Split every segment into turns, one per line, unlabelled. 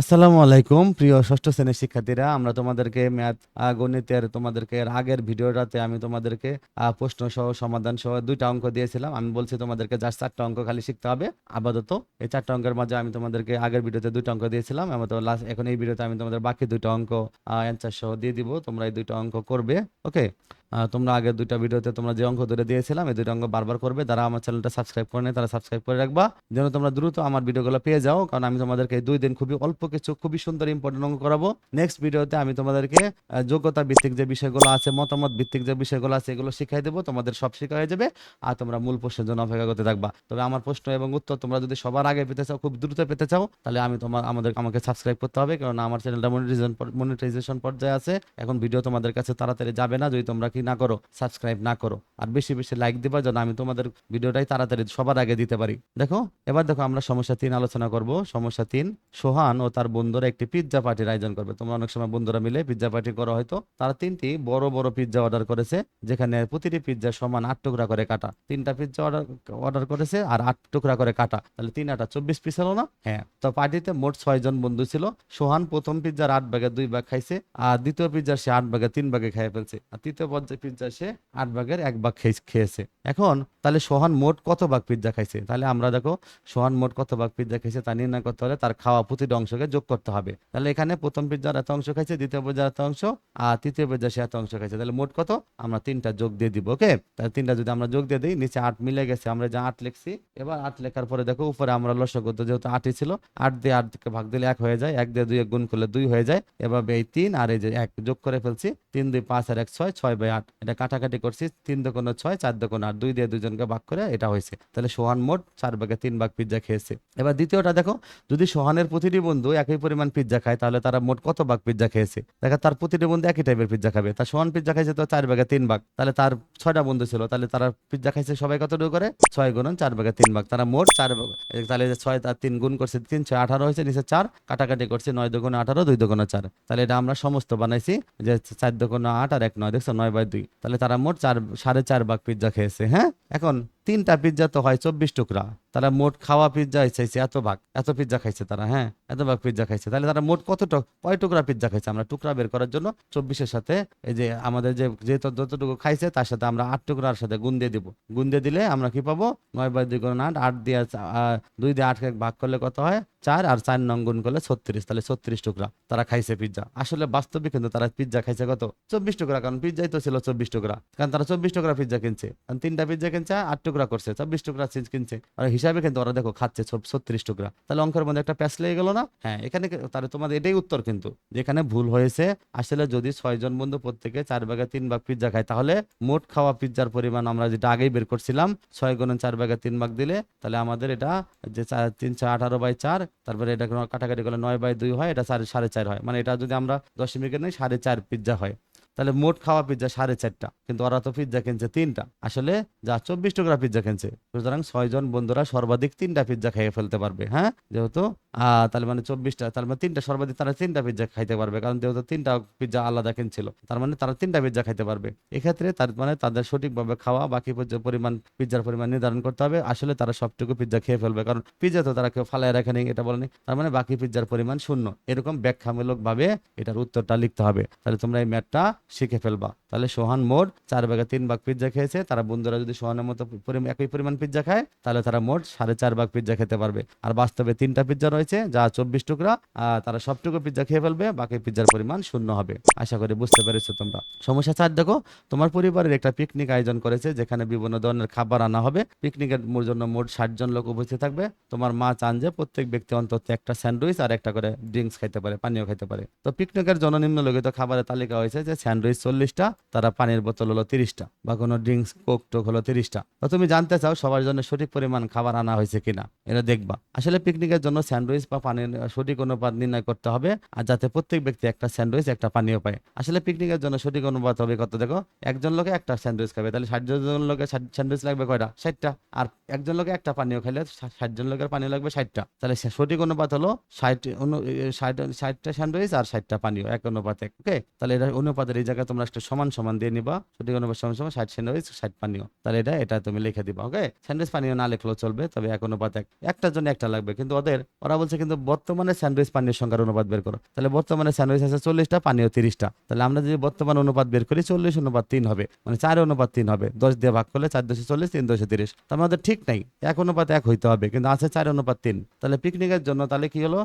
আসসালামু আলাইকুম, প্রিয় ষষ্ঠ শ্রেণির শিক্ষার্থীরা। আমরা তোমাদেরকে ম্যাথ গণিতের তোমাদেরকে এর আগের ভিডিওটাতে আমি তোমাদেরকে প্রশ্ন সহ সমাধান সহ দুইটা অঙ্ক দিয়েছিলাম। আমি বলছি তোমাদেরকে জাস্ট চারটা অঙ্ক খালি শিখতে হবে। আপাতত এই চারটা অঙ্কের মাঝে আমি তোমাদেরকে আগের ভিডিওতে দুইটা অঙ্ক দিয়েছিলাম। এবং তো লাস্ট এখন এই ভিডিওতে আমি তোমাদের বাকি দুইটা অঙ্ক অ্যান্সার সহ দিয়ে দিব। তোমরা এই দুইটা অঙ্ক করবে ওকে তোমরা আগের দুইটা ভিডিওতে তোমরা যে অঙ্ক ধরে দিয়েছিলাম, এই দুইটা অঙ্ক বারবার করবে। যারা আমার চ্যানেলটা সাবস্ক্রাইব করে নেয় তারা সাবস্ক্রাইব করে রাখবা। যেন তোমরা দ্রুত আমার ভিডিওগুলো পেয়ে যাও, কারণ আমি তোমাদেরকে দুই দিন খুবই অল্প কিছু, খুবই সুন্দর ইম্পর্টেন্ট অঙ্ক করাবো। নেক্সট ভিডিওতে আমি তোমাদেরকে যোগ্যতা ভিত্তিক যে বিষয়গুলো আছে, মতামত ভিত্তিক যে বিষয়গুলো আছে, এগুলো শিখাই দেবো। তোমাদের সব শেখা হয়ে যাবে আর তোমরা মূল প্রশ্নের জন্য অপেক্ষা করতে থাকবা। তবে আমার প্রশ্ন এবং উত্তর তোমরা যদি সবার আগে পেতে চাও, খুব দ্রুত পেতে চাও, তাহলে আমি তোমার আমাদের, আমাকে সাবস্ক্রাইব করতে হবে। কারণ আমার চ্যানেলটা মনিটাইজেশন মনিটাইজেশন পর্যায়ে আছে। এখন ভিডিও তোমাদের কাছে তাড়াতাড়ি যাবে না। যদি তোমরা কি না করো সাবস্ক্রাইব না করো। আর বেশি বেশি লাইক দিবা যেন আমি তোমাদের ভিডিওটাই তাড়াতাড়ি সবার আগে দিতে পারি। দেখো, এবার দেখো আমরা সমস্যা তিন আলোচনা করব। সমস্যা তিন, সোহান ও তার বন্ধুরা একটি পিৎজা পার্টির আয়োজন করবে। তোমরা অনেক সময় বন্ধুরা মিলে পিৎজা পার্টি করা হয়তো। তারা তিনটি বড় বড় পিৎজা অর্ডার করেছে, যেখানে প্রতিটি পিৎজা সমান আট টুকরা করে কাটা। তিনটা পিৎজা অর্ডার করেছে আর আট টুকরা করে কাটা। তাহলে তিন আটা চব্বিশ পিস হলো না? হ্যাঁ। তো পার্টিতে মোট ছয় জন বন্ধু ছিল। সোহান প্রথম পিৎজার আট ভাগে দুই ভাগ খাইছে, আর দ্বিতীয় পিৎজার সে আট ভাগে তিন ভাগে খেয়ে ফেলছে। আর তৃতীয় পর্যায়ে পিৎজা সে আট ভাগের এক ভাগ খেয়ে- খেয়েছে। এখন তাহলে সোহান মোট কত ভাগ পিৎজা খাইছে? তাহলে আমরা দেখো, সোহান মোট কত ভাগ পিৎজা খাইছে তা নির্ণয় করতে হলে তার খাওয়া প্রতিটা অংশকে যোগ করতে হবে। তাহলে এখানে প্রথম পিৎজার এত অংশ খাইছে, দ্বিতীয় পিৎজার এত অংশ, আর তৃতীয় পিৎজা সে এত অংশ খাইছে। তাহলে মোট কত? আমরা তিনটা যোগ দিয়ে দিব ওকে তাহলে তিনটা যদি আমরা যোগ দিয়ে দিই, নিচে আট মিলে গেছে, আমরা যা আট লিখছি, এবার আট লেখার পরে দেখো, উপরে আমরা করতে যেহেতু আটই ছিল, আট দিয়ে আট ভাগ দিলে এক হয়ে যায়, এক দিয়ে দুই গুণ করলে দুই হয়ে যায়, এভাবে এই তিন আর এই যে এক যোগ করে ফেলছি তিন দুই পাঁচ আর এক ছয় ছয় বাই আট। এটা কাটাকাটি করছি, তিন দোকানো ছয়, চার দোকানো আট, দুই দিয়ে দুজনকে ভাগ করে এটা হয়েছে। তাহলে সোহান মোট চার ভাগে তিন ভাগ পিৎজা খেয়েছে। এবার দ্বিতীয়টা দেখো, যদি সোহানের প্রতিটি বন্ধু একই পরিমাণ পিৎজা খায়, তাহলে তারা মোট কত ভাগ পিৎজা খেয়েছে? দেখো, তার প্রতিটি বন্ধু একই টাইপের পিৎজা খাবে। তার সোহান পিৎজা খাইছে তো চার ভাগে তিন ভাগ। তাহলে তার ছয়টা বন্ধু ছিল, তাহলে তারা পিৎজা খাইছে সবাই কতটুকু করে? ছয় গুণন চার ভাগে তিন ভাগ। তারা মোট চার তাহলে ছয়, তার তিন গুণ করছে তিন, ছয়, আঠারো হয়েছে, নিচে চার। কাটাকাটি করছে নয় দুগুণ আঠারো, দুই দুগুণ চার। তাহলে এটা আমরা সমস্ত বানাইছি যে চার দুগুণ আট আর এক নয়, দেখছ নয় বাই দুই। তাহলে তারা মোট চার, সাড়ে চার ভাগ পিৎজা খেয়েছে হ্যাঁ? এখন তিনটা পিৎজা তো হয় চব্বিশ টুকরা। তারা মোট খাওয়া পিৎজা চাইছে এত ভাগ। এত পিৎজা খাইছে তারা হ্যাঁ এত ভাগ পিৎজা খাইছে। তাহলে তারা মোট কত টুক- কয় টুকরা পিৎজা খাইছে? আমরা টুকরা বের করার জন্য চব্বিশের সাথে এই যে আমাদের যে যতটুকু খাইছে, তার সাথে আমরা আট টুকরার সাথে গুণ দিয়ে দিব। গুণ দিয়ে দিলে আমরা কি পাবো? নয় বাই দুই গুণ আট আট দিয়ে দুই দিয়ে আটকে ভাগ করলে কত হয়? চার আর চার নং গুণ করলে ছত্রিশ। তাহলে ছত্রিশ টুকরা তারা খাইছে পিৎজা আসলে বাস্তবে কিন্তু তারা পিৎজা খাইছে কত? চব্বিশ টুকরা, কারণ পিৎজাই তো ছিল চব্বিশ টুকরা। কারণ তারা চব্বিশ টুকরা পিৎজা কিনছে। কারণ তিনটা পিৎজা কিনছে, আট টুকরা করছে চব্বিশ টুকরা চিজ কিনছে। আর হিসাবে কিন্তু ওরা দেখো খাচ্ছে ছত্রিশ টুকরা। তাহলে অঙ্কের মধ্যে একটা প্যাচ লেগে গেল না? হ্যাঁ এখানে তাহলে তোমাদের এটাই উত্তর কিন্তু যেখানে ভুল হয়েছে। আসলে যদি ছয় জন বন্ধু প্রত্যেকে চার ভাগে তিন ভাগ পিৎজা খায়, তাহলে মোট খাওয়া পিৎজার পরিমাণ আমরা যেটা আগেই বের করছিলাম, ছয় গুণন চার ভাগে তিন ভাগ দিলে, তাহলে আমাদের এটা যে চার তিন চার আঠারো বাই চার, তারপরে এটা কাটাকাটি করলে নয় বাই দুই হয়, এটা সাড়ে সাড়ে চার হয়। মানে এটা যদি আমরা দশমিকের নেই, সাড়ে চার পিৎজা হয়। তাহলে মোট খাওয়া পিজ্জা সাড়ে চারটা। কিন্তু ওরা তো পিজ্জা কিনছে তিনটা। আসলে যা চব্বিশ টুকরা পিৎজা কিনছে। সুতরাং ছয় জন বন্ধুরা সর্বাধিক তিনটা পিৎজা খেয়ে ফেলতে পারবে হ্যাঁ? যেহেতু তাহলে মানে চব্বিশটা তার মানে তিনটা, সর্বাধিক তারা তিনটা পিৎজা খাইতে পারবে। কারণ যেহেতু তিনটা পিৎজা আলাদা কিনছিল, তার মানে তারা তিনটা পিৎজা খাইতে পারবে। এক্ষেত্রে তার মানে তাদের সঠিকভাবে খাওয়া, বাকি পরিমাণ পিৎজার পরিমাণ নির্ধারণ করতে হবে। আসলে তারা সবটুকু পিৎজা খেয়ে ফেলবে, কারণ পিৎজা তো তারা কেউ ফালায় রাখেনি এটা বলেনি। তার মানে বাকি পিৎজার পরিমাণ শূন্য। এরকম ব্যাখ্যামূলক ভাবে এটার উত্তরটা লিখতে হবে। তাহলে তোমরা এই ম্যাথটা শিখে ফেলবা। তাহলে সোহান মোট চার ভাগে তিন ভাগ পিৎজা খেয়েছে। তারা বন্ধুরা যদি সোহানের মতো একই পরিমাণ পিৎজা খায়, তাহলে তারা মোট সাড়ে চার ভাগ পিৎজা খেতে পারবে। আর বাস্তবে তিনটা পিৎজা রয়েছে যা চব্বিশ টুকরা তারা সবটুকু পিৎজা খেয়ে ফেলবে, বাকি পিৎজার পরিমাণ শূন্য হবে। আশা করি বুঝতে পেরেছ তোমরা। সমস্যা চার, দেখো, তোমার পরিবারের একটা পিকনিক আয়োজন করেছে, যেখানে বিভিন্ন ধরনের খাবার আনা হবে। পিকনিকের জন্য মোট ষাট জন লোক উপস্থিত থাকবে। তোমার মা চান যে প্রত্যেক ব্যক্তি অন্তত একটা স্যান্ডউইচ আর একটা করে ড্রিঙ্কস খাইতে পারে, পানীয় খাইতে পারে। তো পিকনিকের জন্য নিম্নলিখিত খাবারের তালিকা হয়েছে যে স্যান্ডউইচ চল্লিশটা, তারা পানির বোতল হলো তিরিশটা, বা কোনো ড্রিঙ্কস কোক টোক হলো তিরিশটা। তো তুমি জানতে চাও সবার জন্য সঠিক পরিমাণ খাবার আনা হয়েছে কিনা। এটা দেখবা। আসলে পিকনিকের জন্য স্যান্ডউইচ বা পানির সঠিক অনুপাত নির্ণয় করতে হবে, আর যাতে প্রত্যেক ব্যক্তি একটা স্যান্ডউইচ, একটা পানীয় পায়। আসলে পিকনিকের জন্য সঠিক অনুপাত হবে কত? দেখো, একজন লোকে একটা স্যান্ডউইচ খাবে, তাহলে ষাট জন লোকে স্যান্ডউইচ লাগবে কয়টা? ষাটটা। আর একজন লোকে একটা পানীয় খাইলে ষাট জন লোকের পানীয় লাগবে ষাটটা। তাহলে সঠিক অনুপাত হলো ষাট ষাট, ষাটটা স্যান্ডউইচ আর ষাটটা পানীয়, এক অনুপাত ওকে তাহলে এটা অনুপাতের এই জায়গায় তোমরা একটা সমান সমান দিয়ে নিবা, সঠিক অনুপাত সমান সমান ষাট স্যান্ডউইচ, ষাট পানীয়। তাহলে এটা এটা তুমি লিখে দিবা ওকে স্যান্ডউইচ পানীয় না লিখলেও চলবে, তবে এক অনুপাত এক। একটার জন্য একটা লাগবে, কিন্তু ওদের, ওরা বলছে কিন্তু বর্তমানে স্যান্ডউইচ পানীয় সংখ্যার অনুপাত বের করো। তাহলে বর্তমানে স্যান্ডউইচ আছে চল্লিশটা পানীয় তিরিশটা। তাহলে আমরা যদি বর্তমান অনুপাত বের করি, চল্লিশ অনুপাত তিন হবে। মানে চার অনুপাত তিন হবে। দশ দিয়ে ভাগ করলে চার দশে চল্লিশ, তিন দশে তিরিশ। তো আমাদের ঠিক নাই। এক অনুপাত এক হইতে হবে, কিন্তু আছে চার অনুপাত তিন। তাহলে পিকনিকের জন্য তাহলে কি হলো?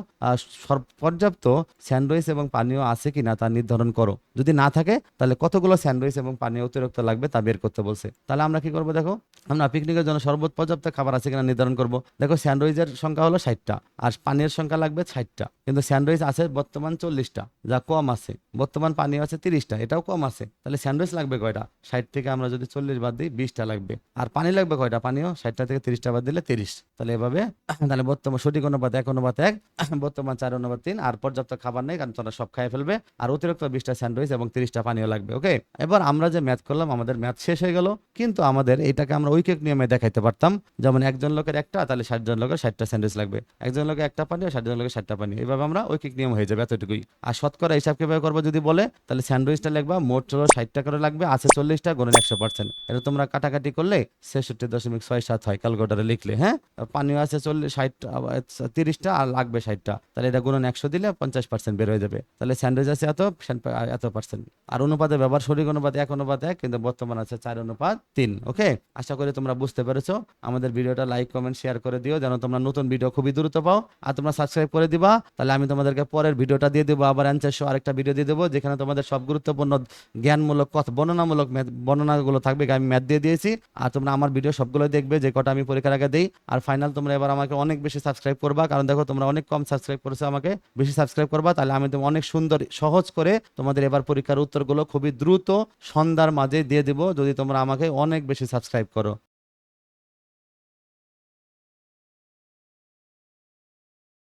পর্যাপ্ত স্যান্ডউইচ এবং পানীয় আছে কিনা তা নির্ধারণ করো। যদি না থাকে, তাহলে কতগুলো স্যান্ডউইচ এবং পানীয় অতিরিক্ত লাগবে তা বের করতে বলছে। তাহলে আমরা কি করব দেখো? আমরা পিকনিকের জন্য সর্বোচ্চ পর্যাপ্ত খাবার আছে কিনা নির্ধারণ করব। দেখো স্যান্ডউইচের সংখ্যা হলো ষাটটা। আর পানীয়ের সংখ্যা লাগবে ষাটটা। কিন্তু স্যান্ডউইচ আছে বর্তমান চল্লিশটা, যা কম আছে। বর্তমান পানি আছে তিরিশটা, এটাও কম আছে। তাহলে স্যান্ডউইচ লাগবে কয়টা? ষাট থেকে আমরা যদি চল্লিশ বাদ দিই, বিশটা লাগবে। আর পানি লাগবে কয়টা? পানীয় ষাটটা থেকে তিরিশটা বাদ দিলে তিরিশ। তাহলে এভাবে, তাহলে বর্তমান, সঠিক অনুপাত এক অনুপাত এক, বর্তমান চার, অনুপাত তিন, আর পর্যাপ্ত খাবার নেই, কারণ তোমরা সব খাইয়ে ফেলবে। আর অতিরিক্ত বিশটা স্যান্ডউইচ এবং তিরিশটা পানীয় লাগবে, ওকে? এবার আমরা যে ম্যাথ করলাম, আমাদের ম্যাথ শেষ হয়ে গেল। কিন্তু আমাদের এটাকে আমরা ঐকিক নিয়মে দেখাইতে পারতাম। যেমন একজন লোকের একটা, তাহলে ষাট জন লোকের ষাটটা স্যান্ডউইচ লাগবে। একজন লোকের একটা ষাট জন লোকের ষাটটা পানীয়। এইভাবে আমরা ওই ঐকিক নিয়ম হয়ে যাবে এতটুকুই। আর শতকরা হিসাব কীভাবে করব যদি বলে, তাহলে স্যান্ডউইচটা লিখবা, মোট হলো ষাটটা করে লাগবে, আছে চল্লিশটা, গুণন একশো পার্সেন্ট। এটা তোমরা কাটাকাটি করলে ছেষট্টি দশমিক ছয় সাত হয় ক্যালকুলেটারে লিখলে হ্যাঁ? আর পানীয় আছে চল্লিশ, ষাট তিরিশটা, আর লাগবে ষাটটা। তাহলে এটা গুণন একশো দিলে পঞ্চাশ পার্সেন্ট বের হয়ে যাবে। তাহলে স্যান্ডউইচ আছে এত এত পার্সেন্ট। আর অনুপাতে ব্যবহার শরীর অনুপাত এক অনুপাত এক, কিন্তু বর্তমান আছে চার, অনুপাত তিন, ওকে? আশা করি তোমরা বুঝতে পেরেছ। আমাদের ভিডিওটা লাইক, কমেন্ট, শেয়ার করে দিও, যেন তোমরা নতুন ভিডিও খুবই দ্রুত পাও। আর তোমরা সাবস্ক্রাইব করে দিবা, তাহলে আমি তোমাদেরকে পরের ভিডিওটা দিয়ে দেবো, আবার অ্যান্সার সহ আরেকটা ভিডিও দিয়ে দেবো, যেখানে তোমাদের সব গুরুত্বপূর্ণ জ্ঞানমূলক কথা, বর্ণনামূলক বর্ণনাগুলো থাকবে, আমি ম্যাথ দিয়ে দিয়েছি। আর তোমরা আমার ভিডিও সবগুলো দেখবে, যে কটা আমি পরীক্ষার আগে দিই। আর ফাইনাল তোমরা এবার আমাকে অনেক বেশি সাবস্ক্রাইব করবা, কারণ দেখো তোমরা অনেক কম সাবস্ক্রাইব করেছ আমাকে, বেশি সাবস্ক্রাইব করবা, তাহলে আমি তোমার অনেক সুন্দর, সহজ করে তোমাদের এবার পরীক্ষার উত্তরগুলো খুবই দ্রুত সন্ধ্যার মাঝে দিয়ে দেবো, যদি তোমরা আমাকে অনেক বেশি সাবস্ক্রাইব করো।